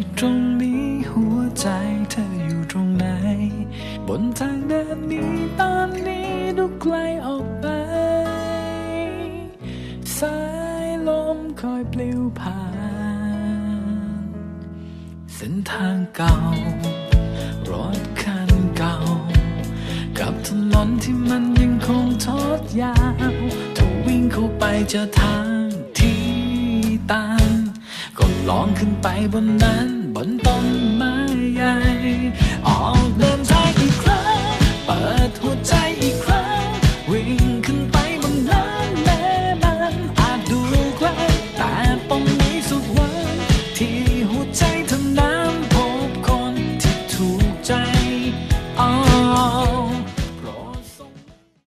ที่ตรงนี้หัวใจเธออยู่ตรงไหน บนทางเดินนี้ตอนนี้ดูไกลออกไป สายลมคอยปลิวผ่าน เส้นทางเก่า รถคันเก่า กับถนนที่มันยังคงทอดยาวถ้าวิ่งเข้าไปจอทาง ลองขึ้นไปบนนั้นบนต้นไม้